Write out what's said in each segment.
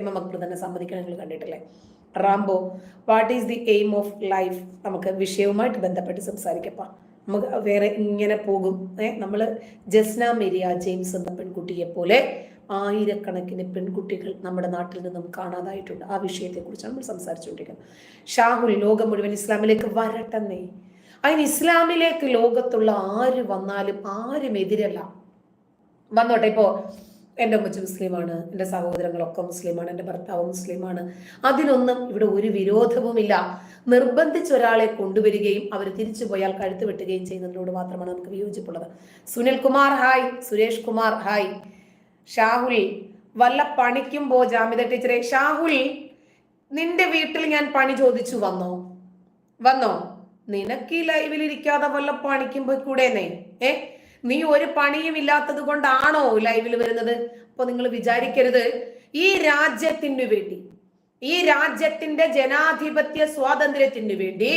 M M Akbar തന്നെ സമ്മതിക്കണം നിങ്ങൾ കണ്ടിട്ടില്ലേ? Rambo what is the aim of life നമുക്ക് വിഷയവുമായിട്ട് ബന്ധപ്പെട്ട് സംസാരിക്കപ്പാ നമുക്ക് വേറെ ഇങ്ങനെ പോകും. നമ്മൾ ജസ്ന മേരിയ ജെയിംസ് എന്ന പെൺകുട്ടിയെ പോലെ ആയിരക്കണക്കിന് പെൺകുട്ടികൾ നമ്മുടെ നാട്ടിൽ നിന്നും കാണാതായിട്ടുണ്ട്. ആ വിഷയത്തെക്കുറിച്ച് നമ്മൾ സംസാരിച്ചുകൊണ്ടിരിക്കുന്നത്. ഷാഹുൽ ലോകം മുഴുവൻ ഇസ്ലാമിലേക്ക് വരട്ടെന്നേ. അതിന് ഇസ്ലാമിലേക്ക് ലോകത്തുള്ള ആര് വന്നാലും ആരും എതിരല്ല. വന്നോട്ടെ ഇപ്പോൾ എന്റെ അമ്മച്ചി മുസ്ലിമാണ് എന്റെ സഹോദരങ്ങളൊക്കെ മുസ്ലിമാണ് എന്റെ ഭർത്താവ് മുസ്ലിമാണ്. അതിനൊന്നും ഇവിടെ ഒരു വിരോധവുമില്ല. നിർബന്ധിച്ച് ഒരാളെ കൊണ്ടുവരികയും അവർ തിരിച്ചു പോയാൽ കഴുത്ത് വെട്ടുകയും ചെയ്യുന്നതിനോട് മാത്രമാണ് നമുക്ക് വിയോജിപ്പുള്ളത്. സുനിൽ കുമാർ ഹായ്. സുരേഷ് കുമാർ ഹായ്. ഷാഹുൽ വല്ല പണിക്കും പോ ജാമിത ടീച്ചറെ. ഷാഹുൽ നിന്റെ വീട്ടിൽ ഞാൻ പണി ചോദിച്ചു വന്നോ? വന്നോ? നിനക്ക് ഈ ലൈവിൽ ഇരിക്കാതെ വല്ല പണിക്കും പോയി ഏ? നീ ഒരു പണിയും ഇല്ലാത്തത് കൊണ്ടാണോ ലൈവിൽ വരുന്നത്? അപ്പൊ നിങ്ങൾ വിചാരിക്കരുത്. ഈ രാജ്യത്തിന് വേണ്ടി ഈ രാജ്യത്തിന്റെ ജനാധിപത്യ സ്വാതന്ത്ര്യത്തിന് വേണ്ടി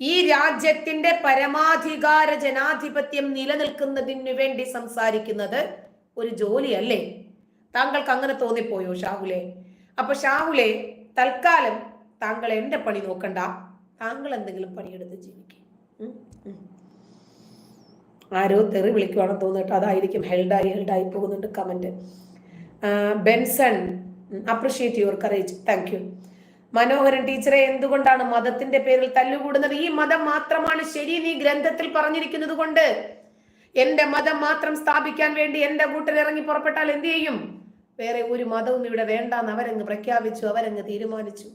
ഈ രാജ്യത്തിന്റെ പരമാധികാര ജനാധിപത്യം നിലനിൽക്കുന്നതിന് വേണ്ടി സംസാരിക്കുന്നത് ഒരു ജോലിയല്ലേ? താങ്കൾക്ക് അങ്ങനെ തോന്നിപ്പോയോ ഷാഹുലെ? അപ്പൊ ഷാഹുലെ തൽക്കാലം താങ്കൾ എന്റെ പണി നോക്കണ്ട. താങ്കൾ എന്തെങ്കിലും പണിയെടുത്ത് ജീവിക്കും. ആരോ തെറി വിളിക്കുവാണെന്ന് തോന്നിട്ട് അതായിരിക്കും ഹെൽഡായി ഹെൽഡായി പോകുന്നുണ്ട് comment Benson appreciate your courage thank you Manoharan ടീച്ചറെ എന്തുകൊണ്ടാണ് മതത്തിന്റെ പേരിൽ തല്ലുകൂടുന്നത്? ഈ മതം മാത്രമാണ് ശരി നീ ഗ്രന്ഥത്തിൽ പറഞ്ഞിരിക്കുന്നത് കൊണ്ട്. എന്റെ മതം മാത്രം സ്ഥാപിക്കാൻ വേണ്ടി എന്റെ കൂട്ടർ ഇറങ്ങി പുറപ്പെട്ടാൽ എന്ത് ചെയ്യും? വേറെ ഒരു മതവും ഇവിടെ വേണ്ടാന്ന് അവരങ്ങ് പ്രഖ്യാപിച്ചു അവരങ്ങ് തീരുമാനിച്ചു.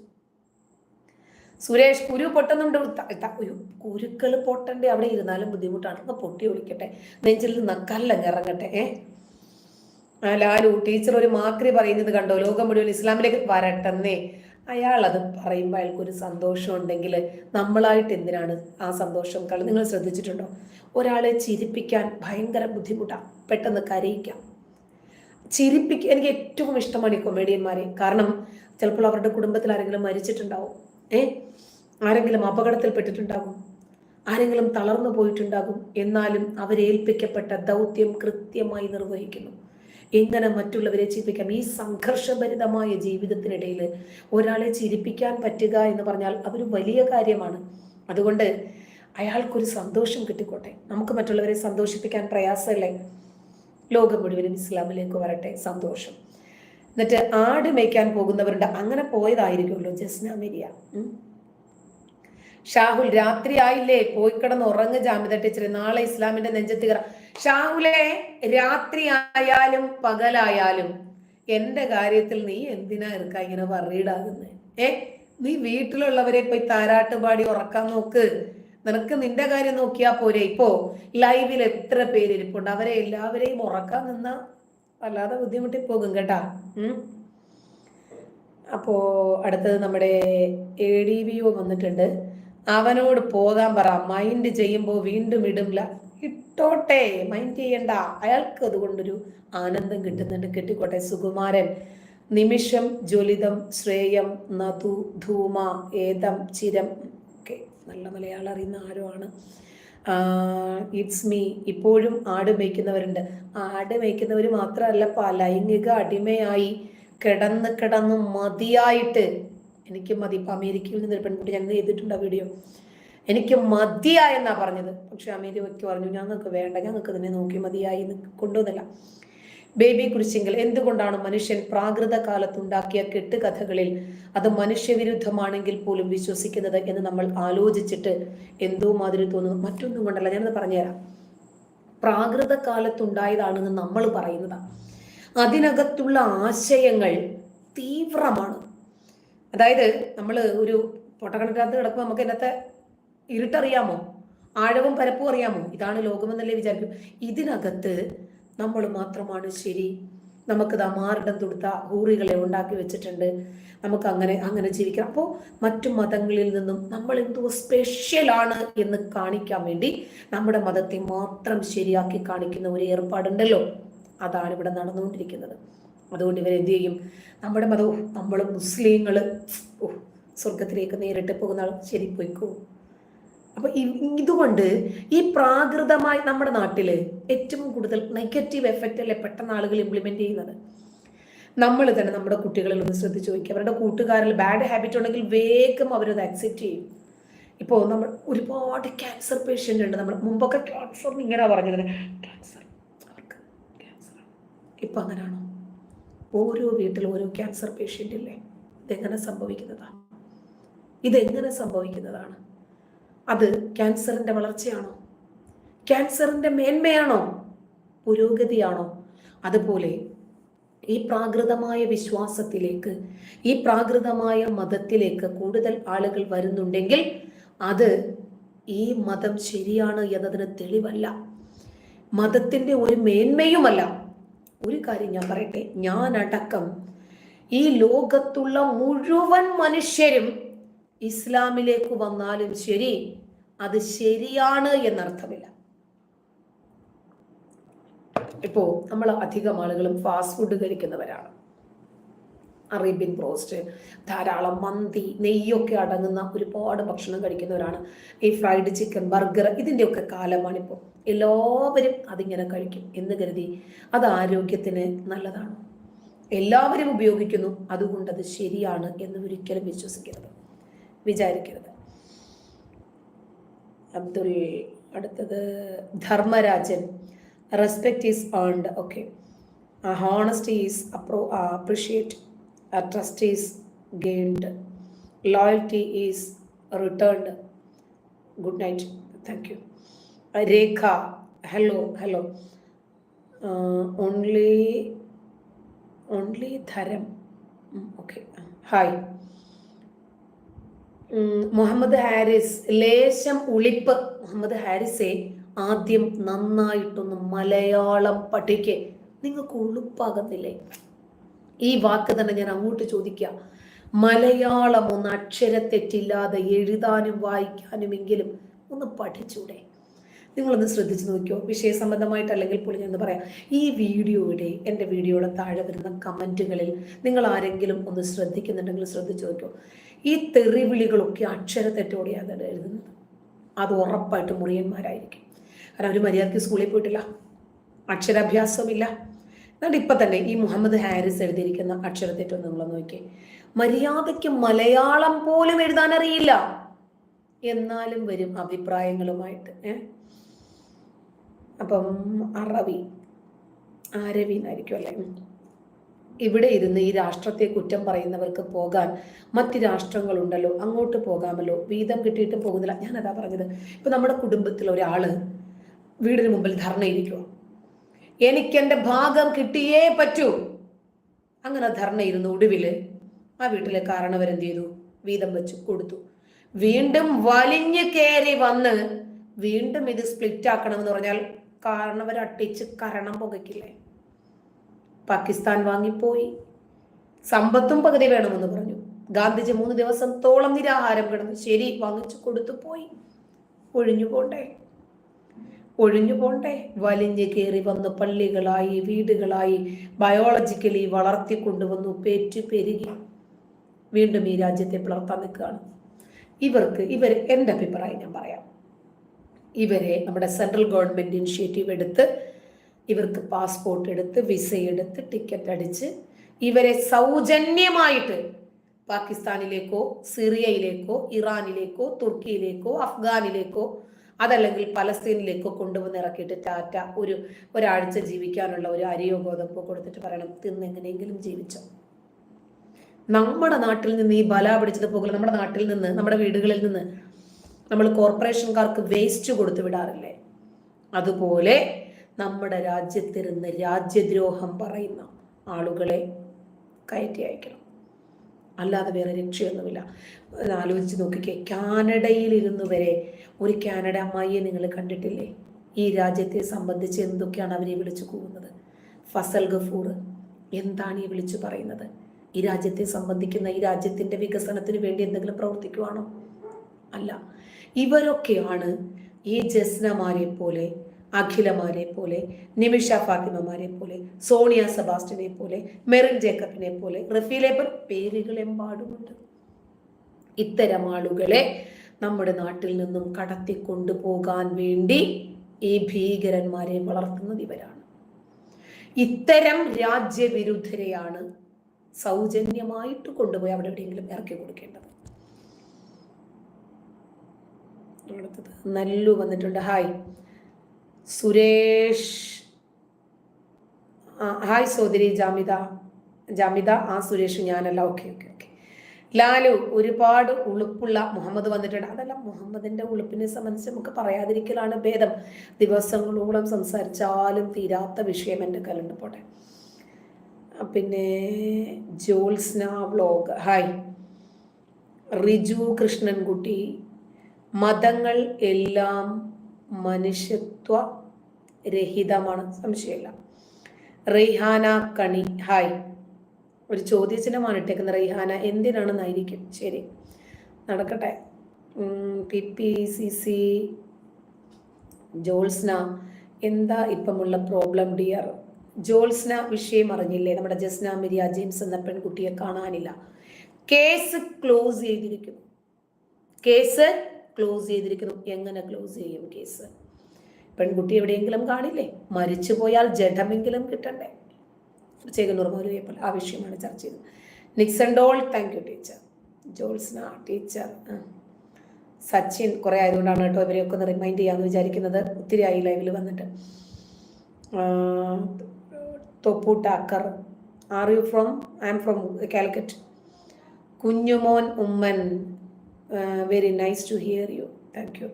സുരേഷ് കുരു പൊട്ടുന്നുണ്ട്. കുരുക്കൾ പൊട്ടണ്ടേ? അവിടെ ഇരുന്നാലും ബുദ്ധിമുട്ടാണ്. ഒന്ന് പൊട്ടി ഒളിക്കട്ടെ. നെഞ്ചിൽ നിന്ന് കല്ലങ്ങ് ഇറങ്ങട്ടെ ആ ലാലു ടീച്ചർ ഒരു മാക്രി പറയുന്നത് കണ്ടോ? ലോകം മുഴുവൻ ഇസ്ലാമിലേക്ക് വരട്ടെന്നേ. അയാൾ അത് പറയുമ്പോൾ അയാൾക്കൊരു സന്തോഷം ഉണ്ടെങ്കിൽ നമ്മളായിട്ട് എന്തിനാണ് ആ സന്തോഷം? കളി നിങ്ങൾ ശ്രദ്ധിച്ചിട്ടുണ്ടോ? ഒരാളെ ചിരിപ്പിക്കാൻ ഭയങ്കര ബുദ്ധിമുട്ടാണ് പെട്ടെന്ന് കരയിക്കാം. ചിരിപ്പിക്കുക എനിക്ക് ഏറ്റവും ഇഷ്ടമാണ് ഈ കൊമേഡിയന്മാരെ കാരണം ചിലപ്പോൾ അവരുടെ കുടുംബത്തിൽ ആരെങ്കിലും മരിച്ചിട്ടുണ്ടാവും. ഏ? ആരെങ്കിലും അപകടത്തിൽപ്പെട്ടിട്ടുണ്ടാകും? ആരെങ്കിലും തളർന്നു പോയിട്ടുണ്ടാകും എന്നാലും അവരേൽപ്പിക്കപ്പെട്ട ദൗത്യം കൃത്യമായി നിർവഹിക്കുന്നു. എങ്ങനെ മറ്റുള്ളവരെ ചിരിപ്പിക്കാം ഈ സംഘർഷഭരിതമായ ജീവിതത്തിനിടയിൽ ഒരാളെ ചിരിപ്പിക്കാൻ പറ്റുക എന്ന് പറഞ്ഞാൽ അതൊരു വലിയ കാര്യമാണ്. അതുകൊണ്ട് അയാൾക്കൊരു സന്തോഷം കിട്ടിക്കോട്ടെ. നമുക്ക് മറ്റുള്ളവരെ സന്തോഷിപ്പിക്കാൻ പ്രയാസമല്ലേ? ലോകം മുഴുവനും ഇസ്ലാമിലേക്ക് വരട്ടെ. സന്തോഷം. എന്നിട്ട് ആട് മേയ്ക്കാൻ പോകുന്നവരുണ്ട് അങ്ങനെ പോയതായിരിക്കുമല്ലോ ജസ്ന മെരിയ. ഷാഹുൽ രാത്രി ആയില്ലേ പോയി കിടന്ന് ഉറങ്ങ് ജാമ്യത ടീച്ചർ നാളെ ഇസ്ലാമിന്റെ നെഞ്ചത്ത് കയറ. ഷാഹുലെ രാത്രി ആയാലും പകലായാലും എന്റെ കാര്യത്തിൽ നീ എന്തിനാ ഇറക്ക ഇങ്ങനെ വറീഡാകുന്നത് ഏ? നീ വീട്ടിലുള്ളവരെ പോയി താരാട്ട് പാടി ഉറക്കാൻ നോക്ക്. നിനക്ക് നിന്റെ കാര്യം നോക്കിയാ പോരെ. ഇപ്പോ ലൈവിൽ എത്ര പേര് ഇരിപ്പുണ്ട്? അവരെ എല്ലാവരെയും ഉറക്കാൻ നിന്ന വല്ലാതെ ബുദ്ധിമുട്ടി പോകും കേട്ടാ. അപ്പോ അടുത്തത് നമ്മുടെ എ ഡി വി ഒ വന്നിട്ടുണ്ട്. അവനോട് പോകാൻ പറ. മൈൻഡ് ചെയ്യുമ്പോൾ വീണ്ടും ഇടില്ല ഇട്ടോട്ടെ. മൈൻഡ് ചെയ്യണ്ട. അയാൾക്ക് അതുകൊണ്ടൊരു ആനന്ദം കിട്ടുന്നുണ്ട്. കിട്ടിക്കോട്ടെ. സുകുമാരൻ നിമിഷം ജ്വലിതം ശ്രേയം നതു ധൂമ ഏതം ചിരം. ഒക്കെ നല്ല മലയാളം അറിയുന്ന ആരോ ആണ് ഇറ്റ്സ് മീ ഇപ്പോഴും ആട് മേയ്ക്കുന്നവരുണ്ട്. ആട് മേയ്ക്കുന്നവർ മാത്രമല്ല ലൈംഗിക അടിമയായി കിടന്ന് കിടന്ന് മതിയായിട്ട് എനിക്ക് മതി. ഇപ്പം അമേരിക്കയിൽ നിന്ന് ഒരു പെൺകുട്ടി ഞാൻ ചെയ്തിട്ടുണ്ട് ആ വീഡിയോ എനിക്ക് മതിയായെന്നാ പറഞ്ഞത്. പക്ഷെ അമേരിക്ക പറഞ്ഞു ഞങ്ങൾക്ക് വേണ്ട ഞങ്ങൾക്ക് ഇതിനെ നോക്കി മതിയായി കൊണ്ടുവന്നില്ല. ബേബി കുരിശിങ്കിൽ എന്തുകൊണ്ടാണ് മനുഷ്യൻ പ്രാകൃത കാലത്തുണ്ടാക്കിയ കെട്ടുകഥകളിൽ അത് മനുഷ്യവിരുദ്ധമാണെങ്കിൽ പോലും വിശ്വസിക്കുന്നത് എന്ന് നമ്മൾ ആലോചിച്ചിട്ട് എന്തോ മാതിരി തോന്നുന്നു. മറ്റൊന്നും കൊണ്ടല്ല ഞാനത് പറഞ്ഞുതരാം. പ്രാകൃത കാലത്തുണ്ടായതാണെന്ന് നമ്മൾ പറയുന്നതാണ് അതിനകത്തുള്ള ആശയങ്ങൾ തീവ്രമാണ്. അതായത് നമ്മൾ ഒരു പൊട്ടക്കണക്കകത്ത് കിടക്കുമ്പോൾ നമുക്ക് ഇന്നത്തെ ഇരുട്ടറിയാമോ? ആഴവും പരപ്പും അറിയാമോ? ഇതാണ് ലോകമെന്നല്ലേ വിചാരിക്കും. ഇതിനകത്ത് നമ്മൾ മാത്രമാണ് ശരി. നമുക്ക് മാറിടം തൊടുത്ത ഹൂറികളെ ഉണ്ടാക്കി വെച്ചിട്ടുണ്ട്. നമുക്ക് അങ്ങനെ അങ്ങനെ ജീവിക്കാം. അപ്പോൾ മറ്റു മതങ്ങളിൽ നിന്നും നമ്മൾ എന്തോ സ്പെഷ്യലാണ് എന്ന് കാണിക്കാൻ വേണ്ടി നമ്മുടെ മതത്തെ മാത്രം ശരിയാക്കി കാണിക്കുന്ന ഒരു ഏർപ്പാടുണ്ടല്ലോ. അതാണ് ഇവിടെ നടന്നുകൊണ്ടിരിക്കുന്നത്. അതുകൊണ്ട് ഇവരെന്ത് ചെയ്യും? നമ്മുടെ മതവും നമ്മൾ മുസ്ലിങ്ങൾ സ്വർഗത്തിലേക്ക് നേരിട്ട് പോകുന്ന ആൾ ശരി പോയിക്കോ. അപ്പൊ ഇതുകൊണ്ട് ഈ പ്രാകൃതമായി നമ്മുടെ നാട്ടിൽ ഏറ്റവും കൂടുതൽ നെഗറ്റീവ് എഫക്റ്റ് അല്ലേ പെട്ടെന്ന് ആളുകൾ ഇംപ്ലിമെന്റ് ചെയ്യുന്നത്? നമ്മൾ തന്നെ നമ്മുടെ കുട്ടികളിൽ ഒന്ന് ശ്രദ്ധിച്ച് നോക്കി അവരുടെ കൂട്ടുകാരിൽ ബാഡ് ഹാബിറ്റ് ഉണ്ടെങ്കിൽ വേഗം അവരത് അക്സെപ്റ്റ് ചെയ്യും. ഇപ്പോൾ നമ്മൾ ഒരുപാട് ക്യാൻസർ പേഷ്യന്റ് ഉണ്ട്. നമ്മൾ മുമ്പൊക്കെ ക്യാൻസർ ഇങ്ങനെ പറഞ്ഞത് ക്യാൻസർ അവർക്ക് ക്യാൻസർ ഇപ്പം അങ്ങനെയാണോ ഓരോ വീട്ടിലും ഓരോ ക്യാൻസർ പേഷ്യന്റ് ഇല്ലേ? ഇതെങ്ങനെ സംഭവിക്കുന്നതാണ് ഇതെങ്ങനെ സംഭവിക്കുന്നതാണ്? അത് ക്യാൻസറിന്റെ വളർച്ചയാണോ? ക്യാൻസറിന്റെ മേന്മയാണോ? പുരോഗതിയാണോ? അതുപോലെ ഈ പ്രാകൃതമായ വിശ്വാസത്തിലേക്ക് ഈ പ്രാകൃതമായ മതത്തിലേക്ക് കൂടുതൽ ആളുകൾ വരുന്നുണ്ടെങ്കിൽ അത് ഈ മതം ശരിയാണ് എന്നതിന് തെളിവല്ല. മതത്തിന്റെ ഒരു മേന്മയുമല്ല. ഒരു കാര്യം ഞാൻ പറയട്ടെ. ഞാനടക്കം ഈ ലോകത്തുള്ള മുഴുവൻ മനുഷ്യരും ഇസ്ലാമിലേക്ക് വന്നാലും ശരി അത് ശരിയാണ് എന്നർത്ഥമില്ല. ഇപ്പോ നമ്മൾ അധികം ആളുകളും ഫാസ്റ്റ് ഫുഡ് കഴിക്കുന്നവരാണ്. അറേബ്യൻ ബ്രോസ്റ്റ് ധാരാളം മന്തി നെയ്യൊക്കെ അടങ്ങുന്ന ഒരുപാട് ഭക്ഷണം കഴിക്കുന്നവരാണ്. ഈ ഫ്രൈഡ് ചിക്കൻ ബർഗർ ഇതിന്റെയൊക്കെ കാലമാണിപ്പോൾ എല്ലാവരും അതിങ്ങനെ കഴിക്കും എന്ന് കരുതി അത് ആരോഗ്യത്തിന് നല്ലതാണ്. എല്ലാവരും ഉപയോഗിക്കുന്നു അതുകൊണ്ട് അത് ശരിയാണ് എന്ന് ഒരിക്കലും വിശ്വസിക്കരുത്. വിചാരിക്കരുത്. അബ്ദുൽ അടുത്തത് Dharmarajan. Respect is earned okay honesty is appro appreciate trust is gained loyalty is returned good night thank you Rekha hello hello only only Dharam okay hi Muhammad Haris ലേശം ഉളിപ്പ്. മുഹമ്മദ് ഹാരിസെ ആദ്യം നന്നായിട്ടൊന്ന് മലയാളം പഠിക്കേ. നിങ്ങൾക്ക് ഉളുപ്പാകുന്നില്ലേ? ഈ വാക്ക് തന്നെ ഞാൻ അങ്ങോട്ട് ചോദിക്കുക മലയാളം ഒന്ന് അക്ഷരത്തെറ്റില്ലാതെ എഴുതാനും വായിക്കാനും എങ്കിലും ഒന്ന് പഠിച്ചൂടെ. നിങ്ങളൊന്ന് ശ്രദ്ധിച്ചു നോക്കിയോ വിഷയസംബന്ധമായിട്ട് അല്ലെങ്കിൽ പോലും ഞാൻ പറയാം. ഈ വീഡിയോയുടെ എന്റെ വീഡിയോയുടെ താഴെ വരുന്ന കമന്റുകളിൽ നിങ്ങൾ ആരെങ്കിലും ഒന്ന് ശ്രദ്ധിക്കുന്നുണ്ടെങ്കിൽ ശ്രദ്ധിച്ചു നോക്കിയോ ഈ തെറിവിളികളൊക്കെ അക്ഷരത്തെറ്റോടെയാണ് എഴുതുന്നത്. അത് ഉറപ്പായിട്ട് മുറിയന്മാരായിരിക്കും. കാരണം അവർ മര്യാദയ്ക്ക് സ്കൂളിൽ പോയിട്ടില്ല. അക്ഷരാഭ്യാസമില്ല. എന്നിട്ട് ഇപ്പം തന്നെ ഈ മുഹമ്മദ് ഹാരിസ് എഴുതിയിരിക്കുന്ന അക്ഷരത്തെറ്റം നിങ്ങൾ നോക്കിയേ. മര്യാദയ്ക്ക് മലയാളം പോലും എഴുതാൻ അറിയില്ല എന്നാലും വരും അഭിപ്രായങ്ങളുമായിട്ട്. അപ്പം അറവി ആരവിന്നായിരിക്കും അല്ലേ? ഇവിടെ ഇരുന്ന് ഈ രാഷ്ട്രത്തെ കുറ്റം പറയുന്നവർക്ക് പോകാൻ മറ്റ് രാഷ്ട്രങ്ങളുണ്ടല്ലോ അങ്ങോട്ട് പോകാമല്ലോ വീതം കിട്ടിയിട്ട് പോകുന്നില്ല. ഞാൻ അതാ പറഞ്ഞത്. ഇപ്പൊ നമ്മുടെ കുടുംബത്തിൽ ഒരാൾ വീടിന് മുമ്പിൽ ധർണയിരിക്കുക എനിക്കെന്റെ ഭാഗം കിട്ടിയേ പറ്റൂ. അങ്ങനെ ധർണയിരുന്നു ഒടുവിൽ ആ വീട്ടിലെ കാരണവരെന്ത് ചെയ്തു? വീതം വെച്ച് കൊടുത്തു. വീണ്ടും വലിഞ്ഞു കയറി വന്ന് വീണ്ടും ഇത് സ്പ്ലിറ്റ് ആക്കണമെന്ന് പറഞ്ഞാൽ കാരണവർ അട്ടിച്ച് കരണം പുകയ്ക്കില്ലേ? പാകിസ്ഥാൻ വാങ്ങിപ്പോയി. സമ്പത്തും പകുതി വേണമെന്ന് പറഞ്ഞു. ഗാന്ധിജി മൂന്ന് ദിവസം തോളം നിരാഹാരം കിടന്നു ശരി വാങ്ങിച്ചു കൊടുത്തു പോയി. ഒഴിഞ്ഞു പോണ്ടേ? ഒഴിഞ്ഞു പോണ്ടേ? വലിഞ്ഞു കയറി വന്ന് പള്ളികളായി വീടുകളായി ബയോളജിക്കലി വളർത്തി കൊണ്ടുവന്നു പേറ്റു പെരുകി. വീണ്ടും ഈ രാജ്യത്തെ പിളർത്താൻ നിൽക്കുകയാണ്. ഇവർക്ക് ഇവർ എന്റെ അഭിപ്രായം ഞാൻ പറയാം. ഇവരെ നമ്മുടെ സെൻട്രൽ ഗവൺമെന്റ് ഇനിഷ്യേറ്റീവ് എടുത്ത് ഇവർക്ക് പാസ്പോർട്ട് എടുത്ത് വിസ എടുത്ത് ടിക്കറ്റ് അടിച്ച് ഇവരെ സൗജന്യമായിട്ട് പാകിസ്ഥാനിലേക്കോ സിറിയയിലേക്കോ ഇറാനിലേക്കോ തുർക്കിയിലേക്കോ അഫ്ഗാനിലേക്കോ അതല്ലെങ്കിൽ പലസ്തീനിലേക്കോ കൊണ്ടുവന്ന് ഇറക്കിയിട്ട് ടാറ്റ ഒരു ഒരാഴ്ച ജീവിക്കാനുള്ള ഒരു അരിയോ ഗോതമ്പോ കൊടുത്തിട്ട് പറയണം തിന്നെങ്ങനെയെങ്കിലും ജീവിച്ചോ. നമ്മുടെ നാട്ടിൽ നിന്ന് ഈ ബല പിടിച്ചത് പോകില്ല. നമ്മുടെ നാട്ടിൽ നിന്ന് നമ്മുടെ വീടുകളിൽ നിന്ന് നമ്മൾ കോർപ്പറേഷൻകാർക്ക് വേസ്റ്റ് കൊടുത്തു വിടാറില്ലേ? അതുപോലെ നമ്മുടെ രാജ്യത്തിരുന്ന് രാജ്യദ്രോഹം പറയുന്ന ആളുകളെ കയറ്റി അയക്കണം. അല്ലാതെ വേറെ രക്ഷയൊന്നുമില്ല. ആലോചിച്ച് നോക്കിക്കേ. കാനഡയിലിരുന്നു വരെ ഒരു കാനഡ അമ്മായിയെ നിങ്ങൾ കണ്ടിട്ടില്ലേ? ഈ രാജ്യത്തെ സംബന്ധിച്ച് എന്തൊക്കെയാണ് അവരെ വിളിച്ചു കൂവുന്നത്? ഫസൽ ഗഫൂർ എന്താണ് ഈ വിളിച്ചു പറയുന്നത്? ഈ രാജ്യത്തെ സംബന്ധിക്കുന്ന ഈ രാജ്യത്തിന്റെ വികസനത്തിന് വേണ്ടി എന്തെങ്കിലും പ്രവർത്തിക്കുവാണോ? അല്ല. ഇവരൊക്കെയാണ് ഈ ജസ്നമാരെ പോലെ അഖിലമാരെ പോലെ നിമിഷ ഫാത്തിമമാരെ പോലെ സോണിയ സെബാസ്റ്റിനെ പോലെ മെറിൻ ജേക്കബിനെ പോലെ റഫീലേബർ പേരുകൾ എമ്പാടുമുണ്ട് ഇത്തരം ആളുകളെ നമ്മുടെ നാട്ടിൽ നിന്നും കടത്തി കൊണ്ടുപോകാൻ വേണ്ടി ഈ ഭീകരന്മാരെ വളർത്തുന്നത് ഇവരാണ്. ഇത്തരം രാജ്യവിരുദ്ധരെയാണ് സൗജന്യമായിട്ട് കൊണ്ടുപോയി അവിടെ എവിടെയെങ്കിലും ഇറക്കി കൊടുക്കേണ്ടത്. നല്ലു വന്നിട്ടുണ്ട്. ഹായ്. സുരേഷ് ഹായ് സോദരി ജാമിത ജാമിത ആ സുരേഷ് ഞാനല്ല. Okay okay okay. ലാലു ഒരുപാട് ഉളുപ്പുള്ള മുഹമ്മദ് വന്നിട്ടുണ്ട്. അതല്ല മുഹമ്മദിന്റെ ഉളുപ്പിനെ സംബന്ധിച്ച് നമുക്ക് പറയാതിരിക്കലാണ് ഭേദം. ദിവസങ്ങളോളം സംസാരിച്ചാലും തീരാത്ത വിഷയം എന്റെ കലുണ്ട് പോട്ടെ. പിന്നെ ജോത്സ്ന വ്ലോഗ്. ഹായ്. റിജു കൃഷ്ണൻകുട്ടി മതങ്ങൾ എല്ലാം മനുഷ്യത്വ രഹിതമാണ്. സംശയമില്ല. റെയ്ഹാന കണി. ഹായ് ഒരു ചോദ്യചിഹ്നമാണ് ഇട്ടേക്കുന്നത്. റെയ്ഹാന എന്തിനാണെന്നായിരിക്കും ശരി. നടക്കട്ടെ. P P C C Jolsna എന്താ ഇപ്പമുള്ള പ്രോബ്ലം ഡിയർ? ജോൾസ്ന വിഷയം അറിഞ്ഞില്ലേ? നമ്മുടെ ജസ്ന മിരിയ ജെയിംസ് എന്ന പെൺകുട്ടിയെ കാണാനില്ല. കേസ് ക്ലോസ് ചെയ്തിരിക്കുന്നു. കേസ് ക്ലോസ് ചെയ്തിരിക്കുന്നു. എങ്ങനെ ക്ലോസ് ചെയ്യും കേസ്? പെൺകുട്ടി എവിടെയെങ്കിലും കാണില്ലേ? മരിച്ചു പോയാൽ ജഡമെങ്കിലും കിട്ടണ്ടേ? ചേകന്നൂർ പോലെ ആ വിഷയമാണ് ചർച്ച ചെയ്തത്. Nixon doll thank you teacher Jolsna teacher Sachin കുറേ ആയതുകൊണ്ടാണ് കേട്ടോ ഇവരെയൊക്കെ ഒന്ന് റിമൈൻഡ് ചെയ്യാമെന്ന് വിചാരിക്കുന്നത്. ഒത്തിരി ആയി ലൈവിൽ വന്നിട്ട്. തൊപ്പു ടാക്കർ are you from I am from Calicut Kunjumon Oommen. Very nice to hear you thank you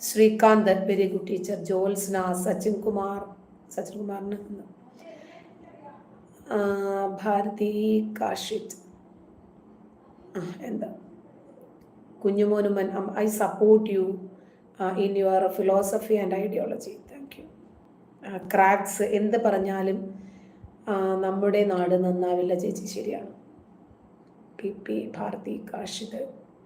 Srikanth good teacher Jolsna Sachin Kumar Sachin കുമാറിന് ഭാരതി കാഷിത് ആ, എന്താ? കുഞ്ഞുമോനുമൻ I support you in your philosophy and ideology. Thank you. Cracks എന്ത് പറഞ്ഞാലും നമ്മുടെ നാട് നന്നാവില്ല ചേച്ചി. ശരിയാണ്. P P Bharati കാഷിത്